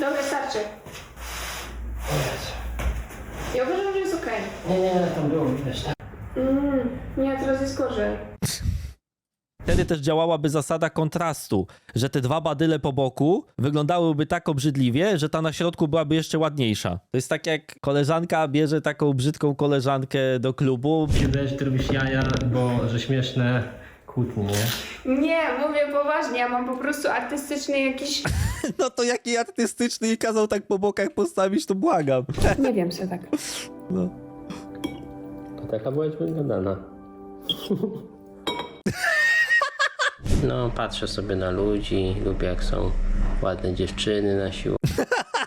Dobra, starczy. O Jezu. Ja uważam, że jest okej. Nie, nie, tam było widać, tak. Mm, nie, teraz jest gorzej. Wtedy też działałaby zasada kontrastu, że te dwa badyle po boku wyglądałyby tak obrzydliwie, że ta na środku byłaby jeszcze ładniejsza. To jest tak jak koleżanka bierze taką brzydką koleżankę do klubu. Się, ty robisz jaja, bo że śmieszne kłótnie, nie? Mówię poważnie, ja mam po prostu artystyczny jakiś... No to jaki artystyczny i kazał tak po bokach postawić, to błagam. Nie wiem co tak. No. To taka była wygadana. No, patrzę sobie na ludzi, lubię jak są ładne dziewczyny na siłowni.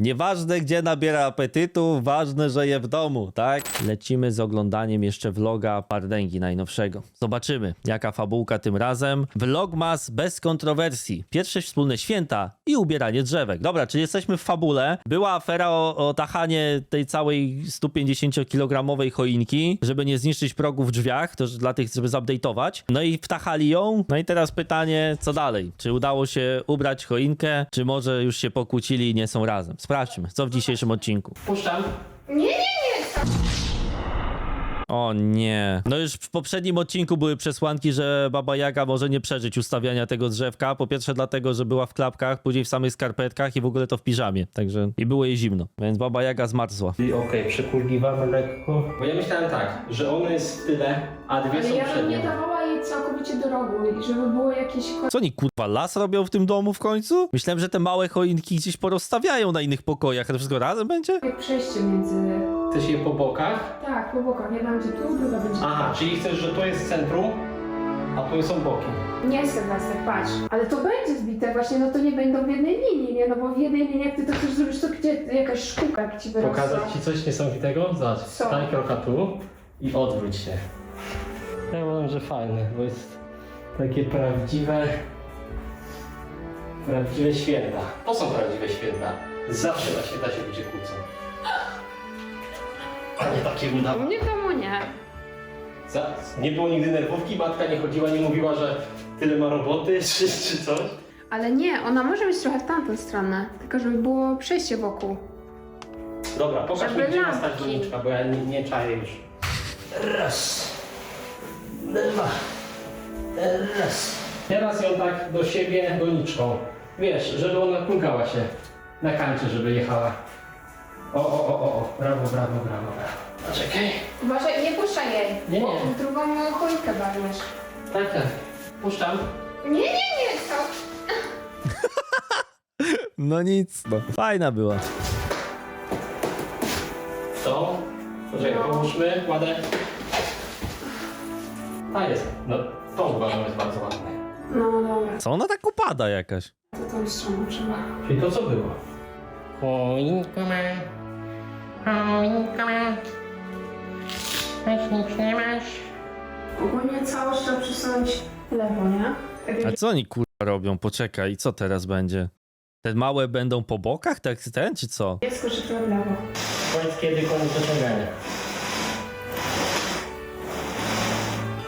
Nieważne, gdzie nabiera apetytu, ważne, że je w domu, tak? Lecimy z oglądaniem jeszcze vloga Pardęgi najnowszego. Zobaczymy, jaka fabułka tym razem. Vlogmas bez kontrowersji. Pierwsze wspólne święta i ubieranie drzewek. Dobra, czy jesteśmy w fabule? Była afera o, o tachanie tej całej 150-kilogramowej choinki, żeby nie zniszczyć progów w drzwiach, to dla tych, żeby zupdate'ować. No i wtachali ją. No i teraz pytanie, co dalej? Czy udało się ubrać choinkę, czy może już się pokłócili i nie są razem? Sprawdźmy, co w dzisiejszym odcinku. Puszczam. Nie, nie, nie! O nie. No już w poprzednim odcinku były przesłanki, że Baba Jaga może nie przeżyć ustawiania tego drzewka. Po pierwsze dlatego, że była w klapkach, później w samych skarpetkach i w ogóle to w piżamie. Także i było jej zimno. Więc Baba Jaga zmarzła. I okej, przykurliwamy lekko. Bo ja myślałem tak, że ono jest w tyle, a dwie Ale są ja przed bym nią. nie dawała całkowicie do rogu i żeby było jakieś... Co oni kurwa las robią w tym domu w końcu? Myślałem, że te małe choinki gdzieś porozstawiają na innych pokojach. A to wszystko razem będzie? Jak przejście między... Chcesz je po bokach? Tak, po bokach. Jedna będzie tu, druga będzie Aha, czyli chcesz, że to jest centrum, a tu są boki. Nie Sylwester, patrz. Ale to będzie zbite właśnie, no to nie będą w jednej linii, nie? No bo w jednej linii, jak ty to chcesz zrobić, to gdzie jakaś szkółka jak ci wyrosła? Pokazać ci coś niesamowitego? Zobacz, Co? stań kroka tu i odwróć się. Ja uważam, że fajne, bo jest takie prawdziwe... Prawdziwe święta. To są prawdziwe święta. Zawsze na święta się ludzie kłócą. A nie takie U udawane. mnie nie. Za, nie było nigdy nerwówki, matka nie chodziła, nie mówiła, że tyle ma roboty, czy, czy coś. Ale nie, ona może być trochę w tamtą stronę, tylko żeby było przejście wokół. Dobra, pokaż Żeby mi, gdzie ma stać lampki. doniczka, bo ja nie, nie czaję już. Raz, dwa, raz. Teraz ją tak do siebie doniczką. Wiesz, żeby ona kulkała się na kancie, żeby jechała. O, o, o, o, o, brawo, brawo, brawo, brawo. Poczekaj. Uważaj, nie puszczaj jej, Nie, nie. w drugą choinkę barniesz. Tak, tak. Puszczam. Nie, nie, nie, to... No nic, no. Fajna była. To. Poczekaj, No. pomóżmy, kładę. Ta jest. No, to uważam jest bardzo ładne. No dobra, Co ona tak upada jakaś? to tą stroną trzeba. Czyli to co było? Choinka ma. Choinka ma. Nic nie masz. Ogólnie całość trzeba przesunąć w lewo, nie? Tak A co oni kurwa robią? Poczekaj, co teraz będzie? Te małe będą po bokach, tak ten, czy co? dziecko czy trochę w lewo. Powiedz kiedy koniec.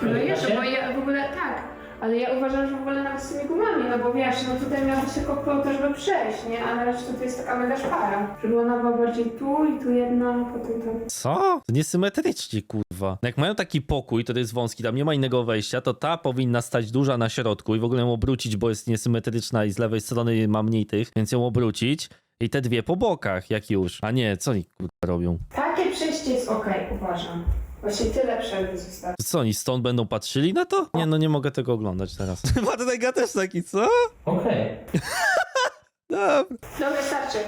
No jeszcze, się? bo ja w ogóle tak, ale ja uważam, że w ogóle nawet z tymi gumami, no bo wiesz, no tutaj miał być tylko to, żeby przejść, nie? A na razie to jest taka mega szpara. Żeby ona była bardziej tu i tu jedna, potem tam. Co? To niesymetrycznie, kurwa. No Jak mają taki pokój, to jest wąski, tam nie ma innego wejścia, to ta powinna stać duża na środku i w ogóle ją obrócić, bo jest niesymetryczna i z lewej strony ma mniej tych, więc ją obrócić. I te dwie po bokach, jak już. A nie, co oni kurwa robią? Takie przejście jest okej, uważam. Właśnie tyle przerwy zostało. To Co oni stąd będą patrzyli na to? Nie, no nie mogę tego oglądać teraz. Matega też taki, co? Okej. Dobra. Dobra, starczy.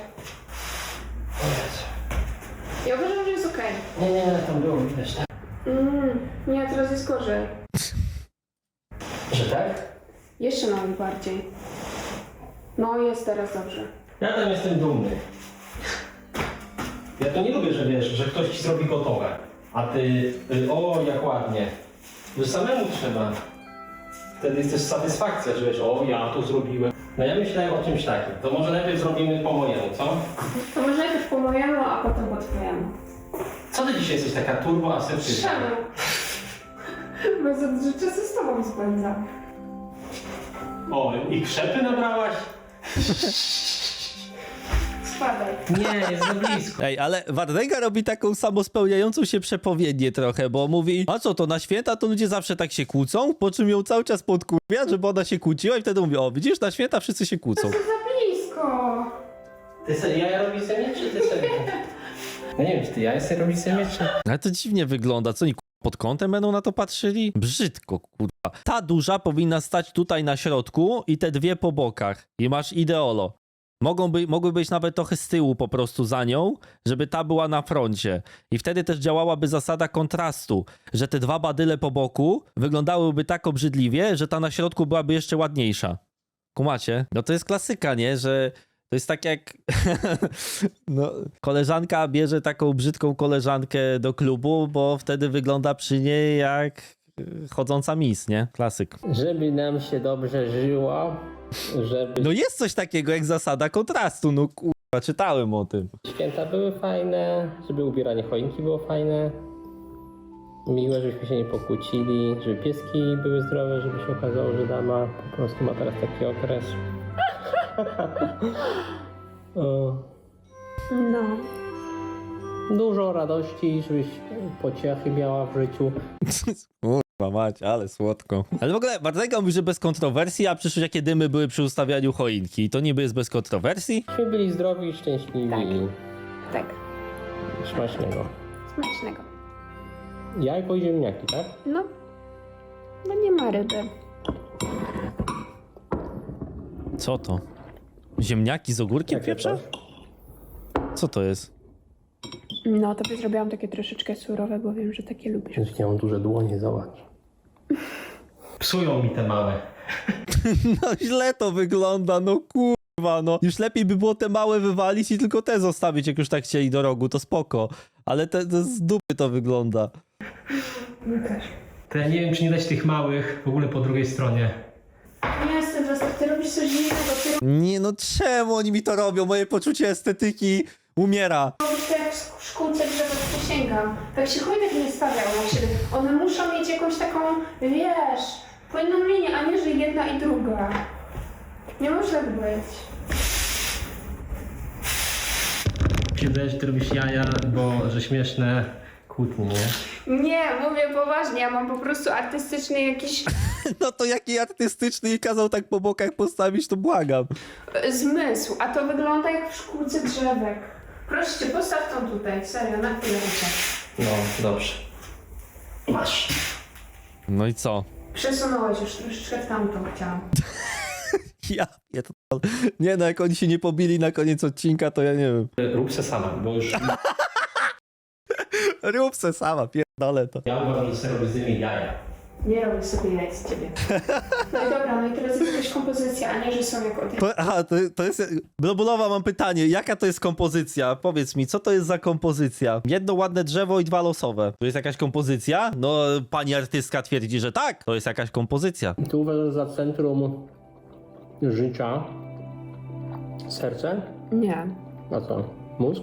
O Jezu. Ja uważam, że jest okej. Nie, nie, tam było widać, tak? Mm, nie, teraz jest gorzej. Że tak? Jeszcze nawet bardziej. No, jest teraz dobrze. Ja tam jestem dumny. Ja to nie lubię, że wiesz, że ktoś ci zrobi gotowe. A ty, y, o jak ładnie. Że samemu trzeba. Wtedy jest też satysfakcja, że wiesz, o ja to zrobiłem. No ja myślałem o czymś takim. To może najpierw zrobimy po mojemu, co? To może najpierw po mojemu, a potem po twojemu. Co ty dzisiaj jesteś taka turbo asertywna? Czemu? Bo za dużo czasu z tobą spędzam. O, i krzepy nabrałaś? Nie, jest za blisko. Ej, ale Wardęga robi taką samospełniającą się przepowiednię trochę, bo mówi, a co to, na święta to ludzie zawsze tak się kłócą, po czym ją cały czas podkurwia, żeby ona się kłóciła i wtedy mówi, o widzisz, na święta wszyscy się kłócą. To za blisko. Ty sobie jaja robisz ze mnie, czy ty sobie... No nie wiem, czy ty jaja sobie robisz ze mnie, czy... Ale to dziwnie wygląda, co oni ku- pod kątem będą na to patrzyli? Brzydko, kurwa. Ta duża powinna stać tutaj na środku i te dwie po bokach. I masz ideolo. Mogą by, mogły być nawet trochę z tyłu po prostu za nią, żeby ta była na froncie. I wtedy też działałaby zasada kontrastu, że te dwa badyle po boku wyglądałyby tak obrzydliwie, że ta na środku byłaby jeszcze ładniejsza. Kumacie? No to jest klasyka, nie? Że to jest tak jak no, koleżanka bierze taką brzydką koleżankę do klubu, bo wtedy wygląda przy niej jak chodząca mis, nie? Klasyk. Żeby nam się dobrze żyło, żeby No jest coś takiego jak zasada kontrastu, no kurwa, czytałem o tym. święta były fajne, żeby ubieranie choinki było fajne, miłe, żebyśmy się nie pokłócili, żeby pieski były zdrowe, żeby się okazało, że dama po prostu ma teraz taki okres. o, No. dużo radości, żebyś pociechy miała w życiu. Mać, ale słodko. Ale w ogóle Bartek mówi, że bez kontrowersji, a przecież jakie dymy były przy ustawianiu choinki. To niby jest bez kontrowersji? Żebyśmy byli zdrowi i szczęśliwi. Tak. Smacznego. Smacznego. Jajko i ziemniaki, tak? No. No nie ma ryby. Co to? Ziemniaki z ogórkiem Jakie pieprza? to? Co to jest? No, to zrobiłam takie troszeczkę surowe, bo wiem, że takie lubisz. Już nie mam duże dłonie, zobacz. Psują mi te małe. No źle to wygląda, no kurwa, no. Już lepiej by było te małe wywalić i tylko te zostawić, jak już tak chcieli do rogu, to spoko. Ale te, te z dupy to wygląda. Łukasz. To ja nie wiem, czy nie dać tych małych w ogóle po drugiej stronie. Nie jestem ty robisz coś innego, ty Nie no, czemu oni mi to robią? Moje poczucie estetyki umiera. jak w szkółce drzewa, przysięgam. Tak się chojnek nie stawiał na siebie. One muszą mieć jakąś taką, wiesz, płynną linię, a nie, że jedna i druga. Nie może tak być. Kiedy że ty robisz jaja, bo że śmieszne kłótnie, nie? Nie, mówię poważnie, ja mam po prostu artystyczny jakiś No to jaki artystyczny i kazał tak po bokach postawić, to błagam. e, zmysł, a to wygląda jak w szkółce drzewek. Proszę cię, postaw tą tutaj, serio, na chwilę. No, dobrze. Masz. No i co? Przesunąłeś już troszeczkę w tamtą chciałam. Ja pierdolę. Nie no, jak oni się nie pobili na koniec odcinka, to ja nie wiem. Rób se sama, bo już Rób se sama, pierdolę to. ja uważam, że sobie robisz z nimi jaja. Nie robię sobie jaj z ciebie. No i dobra, no i teraz jest jakaś kompozycja, a nie, że są jak od... To, aha, to, to jest... Blobulowa, mam pytanie. Jaka to jest kompozycja? Powiedz mi, co to jest za kompozycja? Jedno ładne drzewo i dwa losowe. To jest jakaś kompozycja? No, pani artystka twierdzi, że tak. To jest jakaś kompozycja. Ty uważasz za centrum życia serce? Nie. A co? Mózg?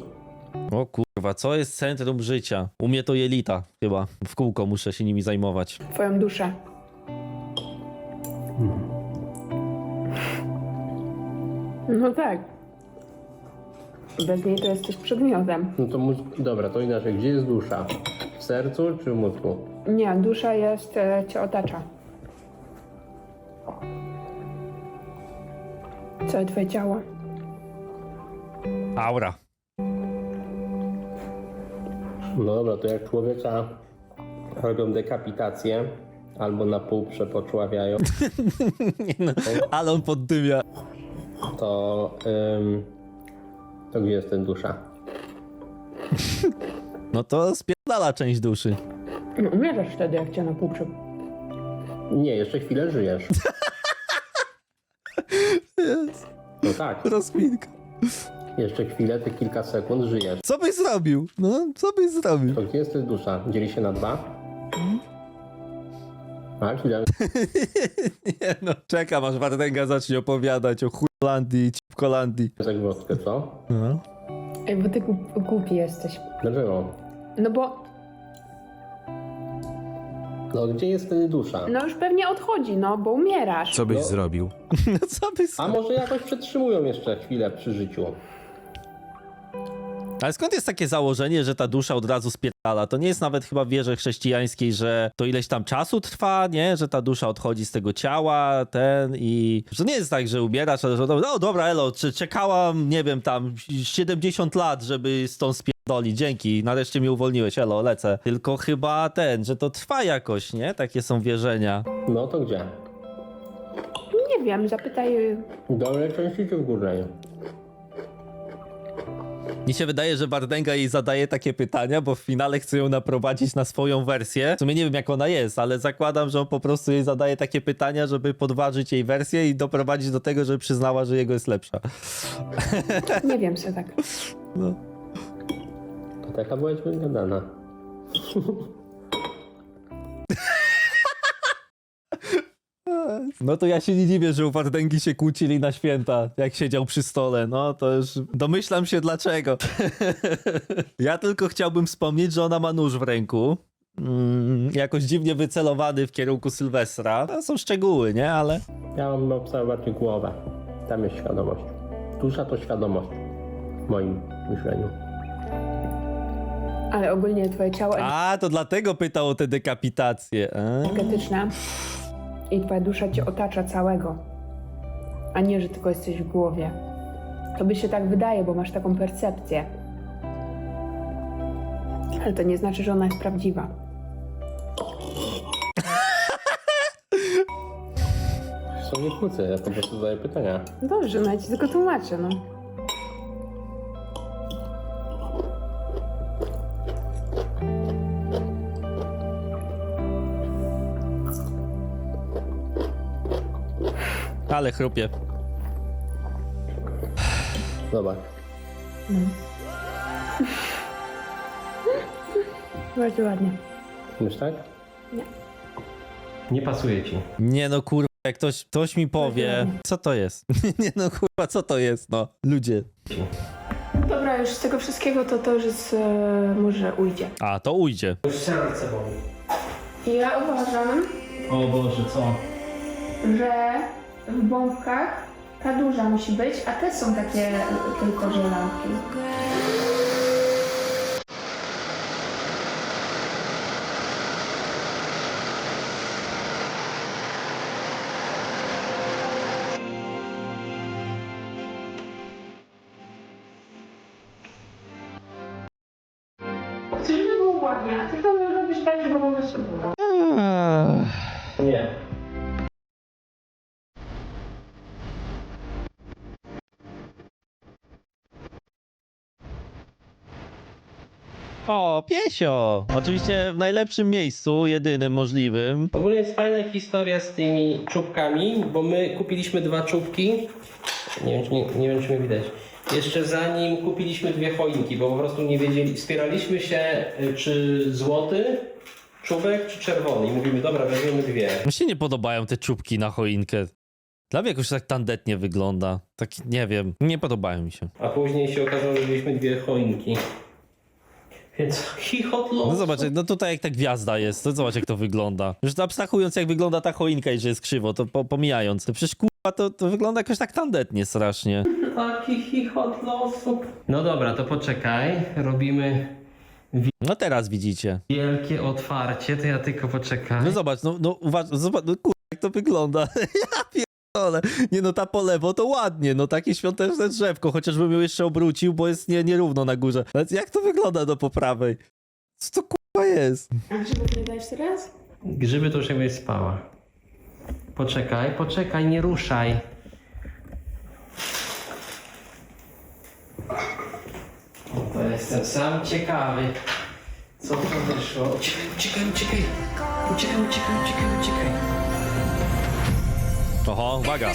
O kurwa, co jest centrum życia? U mnie to jelita chyba. W kółko muszę się nimi zajmować. Twoją duszę. No tak. Bez niej to jesteś przedmiotem. No to mózg. Dobra, to inaczej. Gdzie jest dusza? W sercu czy w mózgu? Nie, dusza jest, e, cię otacza. Całe twoje ciało. Aura. No dobra, to jak człowieka robią dekapitację albo na pół przepoczławiają, Nie no, ale on poddymia. to, ym, to gdzie jest ten dusza? No to spierdala część duszy. No, umierasz wtedy, jak cię na pół prze... Nie, jeszcze chwilę żyjesz. No tak, Rozkminka. Jeszcze chwilę, te kilka sekund żyjesz. Co byś zrobił? No, co byś zrobił? To gdzie jest ten dusza? Dzieli się na dwa? A, chwilę. Nie no, czekam aż Wardęga zacznie opowiadać o Holandii i Cipkolandii. Zagwozdkę, co? No. Ej, bo ty głup- głupi jesteś. Dlaczego? No bo, No gdzie jest wtedy dusza? no już pewnie odchodzi, no, bo umierasz. Co byś No. zrobił? No co byś A zrobił? może jakoś przetrzymują jeszcze chwilę przy życiu? Ale skąd jest takie założenie, że ta dusza od razu spierdala? To nie jest nawet chyba w wierze chrześcijańskiej, że to ileś tam czasu trwa, nie? Że ta dusza odchodzi z tego ciała, ten i... Że nie jest tak, że umierasz, ale że no dobra, elo, czy czekałam, nie wiem, tam 70 lat, żeby stąd spierdolić, dzięki, nareszcie mnie uwolniłeś, elo, lecę. Tylko chyba ten, że to trwa jakoś, nie? Takie są wierzenia. No to gdzie? Nie wiem, zapytaj... W dolnej części czy w górnej? Mi się wydaje, że Bardenga jej zadaje takie pytania, bo w finale chce ją naprowadzić na swoją wersję. W sumie nie wiem, jak ona jest, ale zakładam, że on po prostu jej zadaje takie pytania, żeby podważyć jej wersję i doprowadzić do tego, żeby przyznała, że jego jest lepsza. Nie wiem, co tak. No. To taka byłaś wygadana. No to ja się nie dziwię, że u Wardęgi się kłócili na święta, jak siedział przy stole. No to już domyślam się dlaczego. ja tylko chciałbym wspomnieć, że ona ma nóż w ręku. Mm, jakoś dziwnie wycelowany w kierunku Sylwestra. To są szczegóły, nie? Ale Ja mam obserwować głowę. Tam jest świadomość. Dusza to świadomość. W moim myśleniu. Ale ogólnie twoje ciało A, to dlatego pytał o te dekapitacje. A? energetyczne i twoja dusza cię otacza całego, a nie, że tylko jesteś w głowie. Tobie się tak wydaje, bo masz taką percepcję. Ale to nie znaczy, że ona jest prawdziwa. Są nie kłócę, ja po prostu zadaję pytania. Dobrze, no ja ci tylko tłumaczę, no. Ale chrupie. Zobacz. Bardzo ładnie. Myśl tak? Nie. Nie pasuje ci. Nie no kurwa, jak ktoś, ktoś mi powie, co to jest? Nie no kurwa, co to jest, no. Ludzie. Dobra, już z tego wszystkiego to to już jest, e, może ujdzie. A, to ujdzie. Już serce boli. I ja uważam, O Boże, co? że w bombkach ta duża musi być, a te są takie tylko żelazki. Chcesz, O, piesio! Oczywiście w najlepszym miejscu, jedynym możliwym. Ogólnie jest fajna historia z tymi czubkami, bo my kupiliśmy dwa czubki. Nie wiem, czy, nie, nie wiem, czy mnie widać. Jeszcze zanim kupiliśmy dwie choinki, bo po prostu nie wiedzieli, spieraliśmy się, y, czy złoty czubek, czy czerwony. I mówimy, dobra, weźmiemy dwie. Mi się nie podobają te czubki na choinkę. Dla mnie jakoś tak tandetnie wygląda. Tak, nie wiem, nie podobają mi się. A później się okazało, że mieliśmy dwie choinki. Więc chichot los. No zobacz, no tutaj jak ta gwiazda jest, to zobacz jak to wygląda. Już to abstrahując jak wygląda ta choinka i że jest krzywo, to po, pomijając. To przecież kurwa to, to wygląda jakoś tak tandetnie strasznie. Taki chichot losu. No dobra, to poczekaj. Robimy No teraz widzicie. wielkie otwarcie, to ja tylko poczekaj. No zobacz, no, no uważ, zobacz, no kurwa jak to wygląda. ja pierdolę. Nie no ta po lewo to ładnie, no takie świąteczne drzewko, chociażbym ją jeszcze obrócił, bo jest nie, nierówno na górze. Ale jak to wygląda do po prawej? Co to kurwa jest? A grzybów nie dajesz teraz? Grzyby to już jakbyś spała. Poczekaj, poczekaj, nie ruszaj. O, to jestem sam ciekawy. Co to wyszło? Uciekaj, uciekaj, uciekaj. Uciekaj, uciekaj, uciekaj, uciekaj. Oho, uwaga.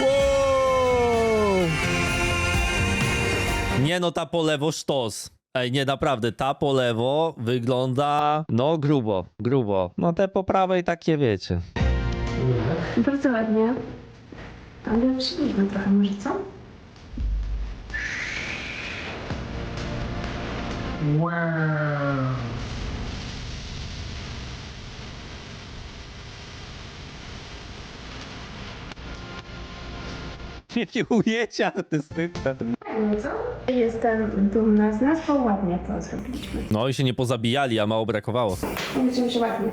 Wow! Nie no, ta po lewo sztos. Ej, nie, naprawdę, ta po lewo wygląda, no grubo, grubo. No te po prawej takie wiecie. Bardzo ładnie. Ale przybliżmy trochę, może co? Wow. Nie, nie ujęcie artystyczne. Fajnie, co? Jestem dumna z nas, bo ładnie to zrobiliśmy. No i się nie pozabijali, a mało brakowało. Będziemy się ładnie.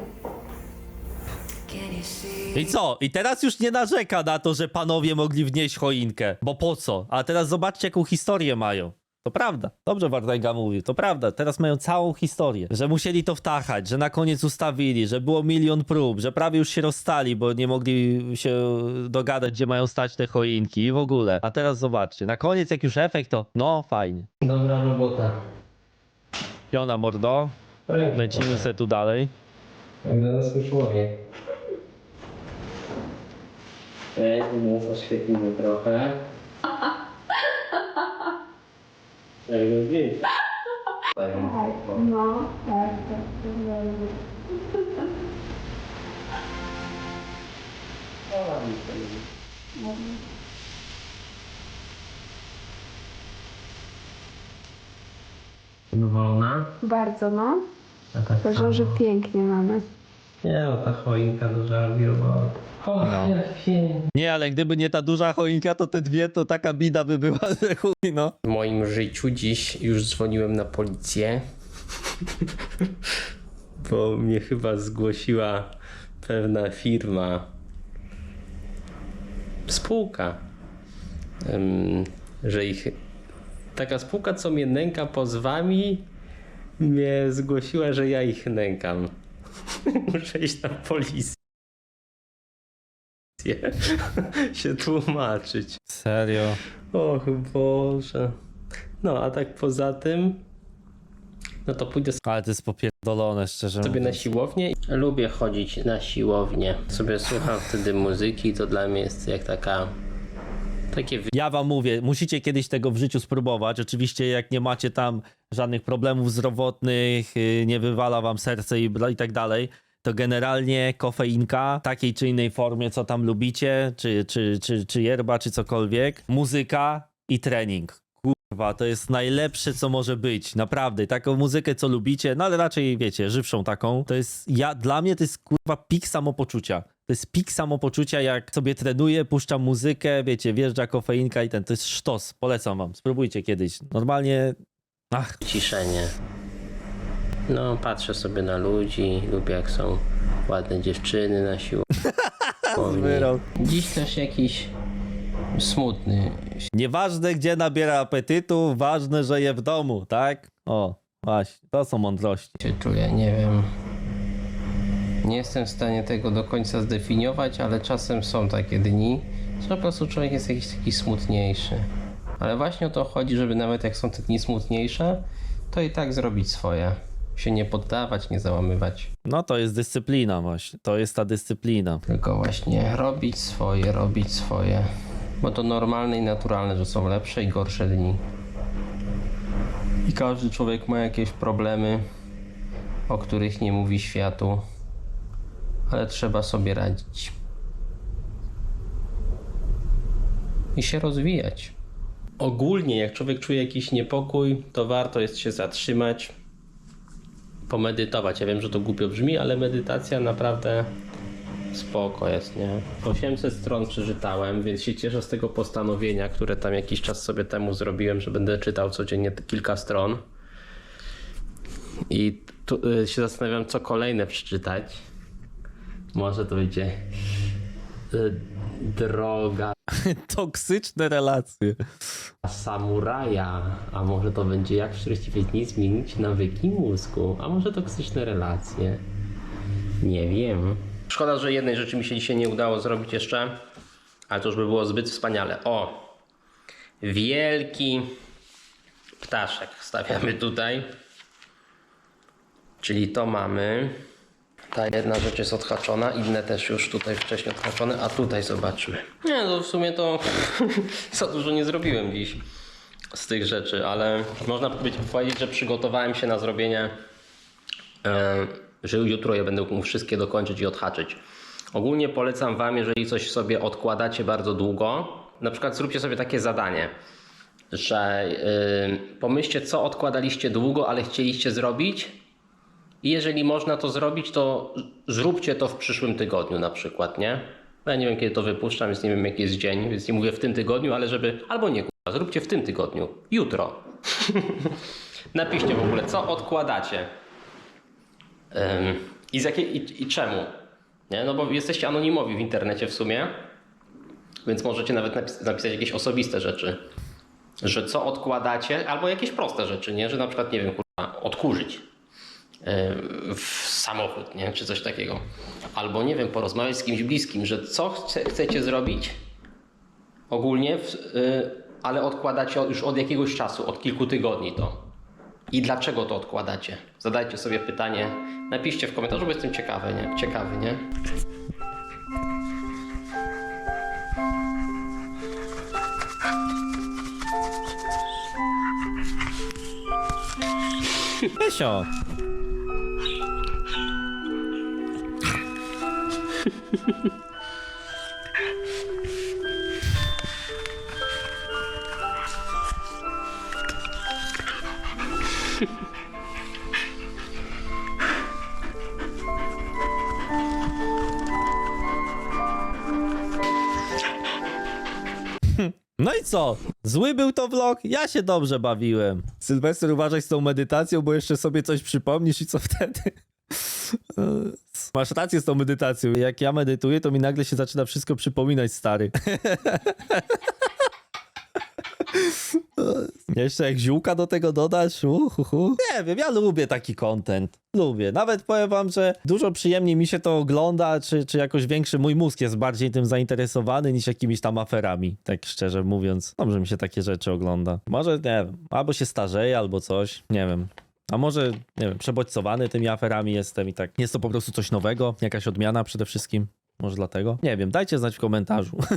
I co? I teraz już nie narzeka na to, że panowie mogli wnieść choinkę. Bo po co? A teraz zobaczcie, jaką historię mają. To prawda. Dobrze Wardęga mówił. To prawda. Teraz mają całą historię. Że musieli to wtachać, że na koniec ustawili, że było milion prób, że prawie już się rozstali, bo nie mogli się dogadać, gdzie mają stać te choinki i w ogóle. A teraz zobaczcie. Na koniec, jak już efekt, to no fajnie. Dobra robota. Piona mordo. Lecimy se tu dalej. Jak dorosły człowiek. Ej, mu oświetlimy trochę. Jak lubisz? No, tak, tak. tak. Wolna? Bardzo, no. A tak Uważam, że pięknie mamy. Nie, no ta choinka duża biurowała. O, No. Nie, ale gdyby nie ta duża choinka, to te dwie to taka bida by była, że chuj, no. W moim życiu dziś już dzwoniłem na policję, bo mnie chyba zgłosiła pewna firma, spółka, że ich. Taka spółka, co mnie nęka pozwami, mnie zgłosiła, że ja ich nękam. Muszę iść na policję. się tłumaczyć. Serio. Och Boże. No, a tak poza tym, no to pójdę Ale to jest popierdolone, szczerze sobie na mówiąc. siłownię. Lubię chodzić na siłownię. Sobie słucham wtedy muzyki, to dla mnie jest jak taka... Takie Ja wam mówię, musicie kiedyś tego w życiu spróbować. Oczywiście jak nie macie tam żadnych problemów zdrowotnych, yy, nie wywala wam serce i, i tak dalej, to generalnie kofeinka w takiej czy innej formie, co tam lubicie, czy, czy, czy, czy yerba, czy cokolwiek, muzyka i trening. Kurwa, to jest najlepsze, co może być. Naprawdę. Taką muzykę, co lubicie, no ale raczej, wiecie, żywszą taką. To jest, ja, dla mnie to jest, kurwa, pik samopoczucia. To jest pik samopoczucia, jak sobie trenuję, puszczam muzykę, wiecie, wjeżdża kofeinka i ten, to jest sztos. Polecam wam, spróbujcie kiedyś. Normalnie, ach, ciszenie. No, patrzę sobie na ludzi, lubię jak są ładne dziewczyny na siłowni. wyrok. Dziś też jakiś smutny Nieważne, gdzie nabiera apetytu, ważne, że je w domu, tak? O, właśnie, to są mądrości. się czuję, nie wiem. Nie jestem w stanie tego do końca zdefiniować, ale czasem są takie dni, że po prostu człowiek jest jakiś taki smutniejszy. Ale właśnie o to chodzi, żeby nawet jak są te dni smutniejsze, to i tak zrobić swoje. Się nie poddawać, nie załamywać, No to jest dyscyplina właśnie, to jest ta dyscyplina. tylko właśnie robić swoje, robić swoje. Bo to normalne i naturalne, że są lepsze i gorsze dni. I każdy człowiek ma jakieś problemy, o których nie mówi światu, ale trzeba sobie radzić. I się rozwijać. Ogólnie, jak człowiek czuje jakiś niepokój, to warto jest się zatrzymać, pomedytować. Ja wiem, że to głupio brzmi, ale medytacja naprawdę spoko jest, nie? 800 stron przeczytałem, więc się cieszę z tego postanowienia, które tam jakiś czas sobie temu zrobiłem, że będę czytał codziennie kilka stron. I tu, y, się zastanawiam, co kolejne przeczytać. Może to będzie y, droga Toksyczne relacje. samuraja, a może to będzie jak w 45 dni zmienić nawyki mózgu, a może toksyczne relacje. Nie wiem. Szkoda, że jednej rzeczy mi się dzisiaj nie udało zrobić jeszcze, ale to już by było zbyt wspaniale. O! Wielki ptaszek stawiamy tutaj. Czyli to mamy. Ta jedna rzecz jest odhaczona, inne też już tutaj wcześniej odhaczone, a tutaj zobaczmy. Nie, no w sumie to za dużo nie zrobiłem dziś z tych rzeczy, ale można powiedzieć, że przygotowałem się na zrobienie, e, że jutro je będę mógł wszystkie dokończyć i odhaczyć. Ogólnie polecam Wam, jeżeli coś sobie odkładacie bardzo długo, na przykład zróbcie sobie takie zadanie, że y, pomyślcie, co odkładaliście długo, ale chcieliście zrobić i jeżeli można to zrobić, to zróbcie to w przyszłym tygodniu na przykład, nie? Ja nie wiem, kiedy to wypuszczam, więc nie wiem, jaki jest dzień, więc nie mówię w tym tygodniu, ale żeby, albo nie, Zróbcie w tym tygodniu, jutro. Napiszcie w ogóle, co odkładacie. Ym, I, z jakiej, i, I czemu? Nie? No bo jesteście anonimowi w internecie w sumie, więc możecie nawet napis- napisać jakieś osobiste rzeczy. Że co odkładacie, albo jakieś proste rzeczy, nie? Że na przykład, nie wiem, kurwa, odkurzyć w samochód, nie? Czy coś takiego. Albo, nie wiem, porozmawiać z kimś bliskim, że co chce, chcecie zrobić ogólnie, w, yy, ale odkładacie już od jakiegoś czasu, od kilku tygodni to. I dlaczego to odkładacie? Zadajcie sobie pytanie, napiszcie w komentarzu, bo jestem ciekawy, nie? Ciekawy, nie? Mysio! No i co? Zły był to vlog? Ja się dobrze bawiłem. Sylwester, uważaj z tą medytacją, bo jeszcze sobie coś przypomnisz i co wtedy? Masz rację z tą medytacją. Jak ja medytuję, to mi nagle się zaczyna wszystko przypominać, stary. Jeszcze jak ziółka do tego dodasz, uhuhu. Nie wiem, ja lubię taki content. Lubię. Nawet powiem wam, że dużo przyjemniej mi się to ogląda, czy, czy jakoś większy mój mózg jest bardziej tym zainteresowany niż jakimiś tam aferami. Tak szczerze mówiąc. Dobrze mi się takie rzeczy ogląda. Może, nie wiem, albo się starzeję, albo coś. Nie wiem. A może, nie wiem, przebodźcowany tymi aferami jestem i tak. Jest to po prostu coś nowego, jakaś odmiana przede wszystkim. Może dlatego? Nie wiem, dajcie znać w komentarzu.